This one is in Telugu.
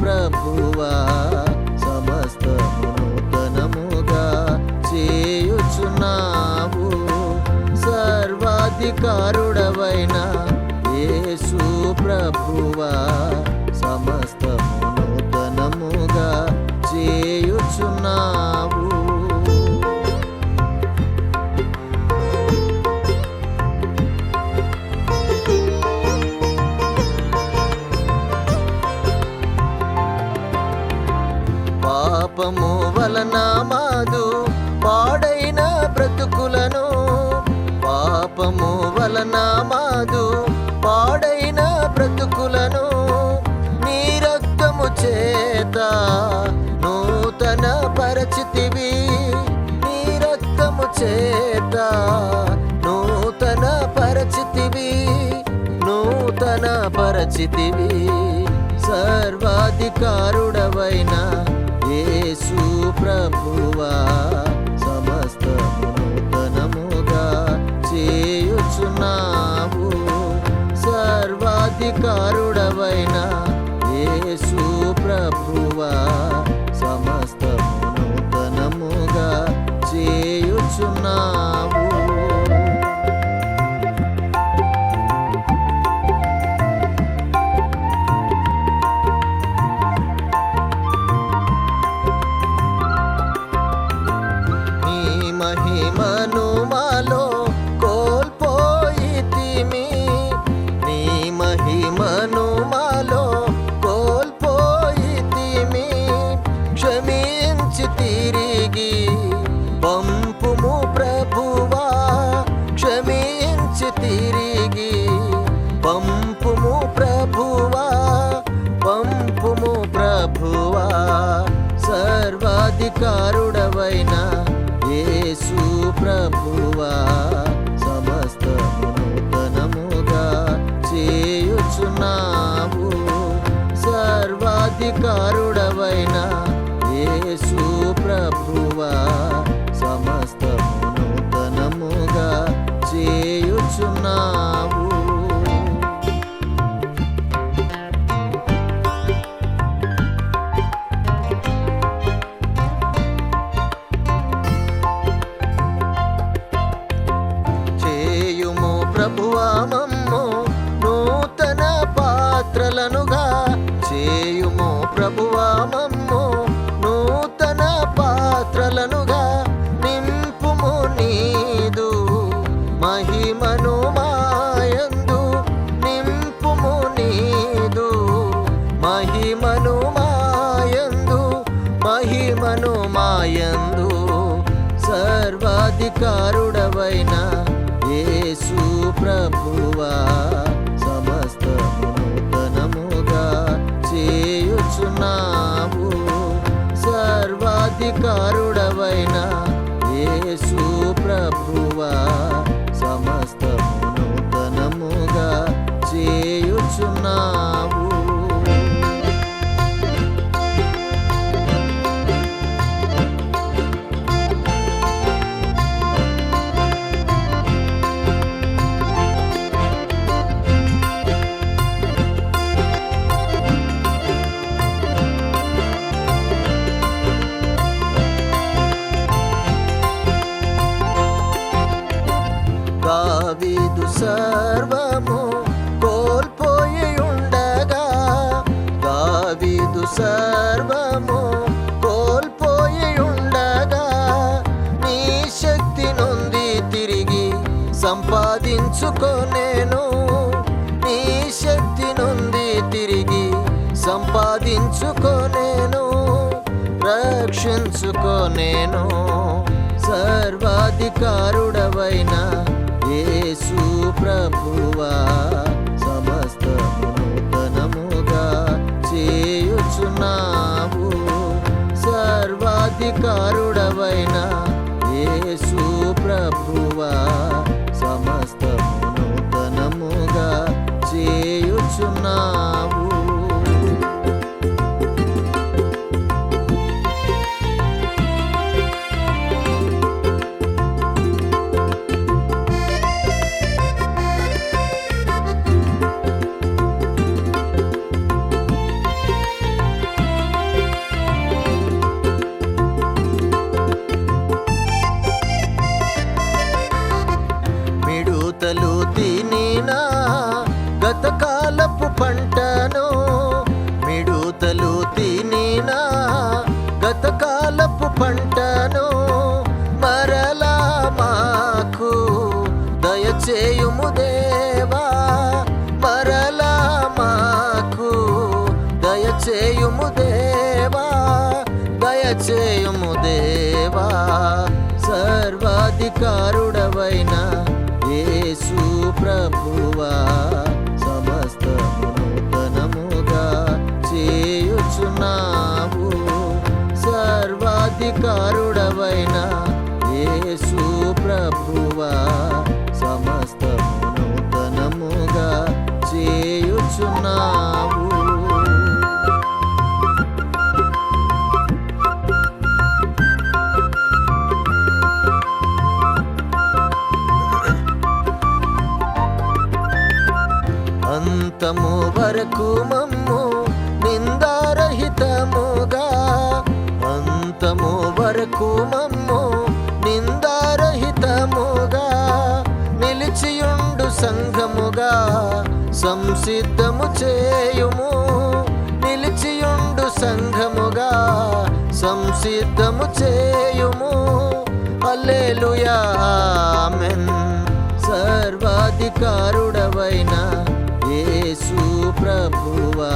ప్రభువా సమస్తము నూతనముగా చేయుచున్నావు. సర్వాధికారుడవైన యేసు ప్రభువా సమస్తము పాపము పాడైన బ్రతుకులను పాపము వలన మాదు పాడైన బ్రతుకులను నీ రక్తము చేత నూతన పరిచితివి. నీ రక్తము చేత నూతన పరచితివి. నూతన పరిచితివి. సర్వాధికారుడవైన యేసు ప్రభువా సమస్తము నూతనముగా చేయుచున్నావు. సర్వాధికారుడవైన సర్వాధికారుడవైన ప్రభువా మమ్ము నూతన పాత్రలనుగా చేయుము ప్రభువా మమ్ము నూతన పాత్రలనుగా నింపుము నీదు. మహిమను మాయందు నింపుము నీదు. మహిమను మాయందు మహిమను మాయందు సర్వాధికారుడవైన యేసు ప్రభువా సమస్తము నూతనముగా చేయుచున్నావు. సర్వాధికారుడవైన యేసు ప్రభువా. సర్వము కోల్పోయి ఉండగా నీ శక్తి నుండి తిరిగి సంపాదించుకోనేను నీ శక్తి నుండి తిరిగి సంపాదించుకోనేను రక్షించుకోనేను సర్వాధికారుడవైన యేసు ప్రభువా. సర్వాధికారుడవైన మిడతపు పంటను మిడుతలు తినినా గతకాల అంతము వరకు మమ్ము నిందారహితముగా. అంతము వరకు మమ్ము నిందారహితముగా. నిలిచియుండు సంఘముగా సంసిద్ధము చేయుము. నిలిచియుండు సంఘముగా సంసిద్ధము చేయుము. అల్లేలుయా ఆమెన్. సర్వాధికార ప్రభువా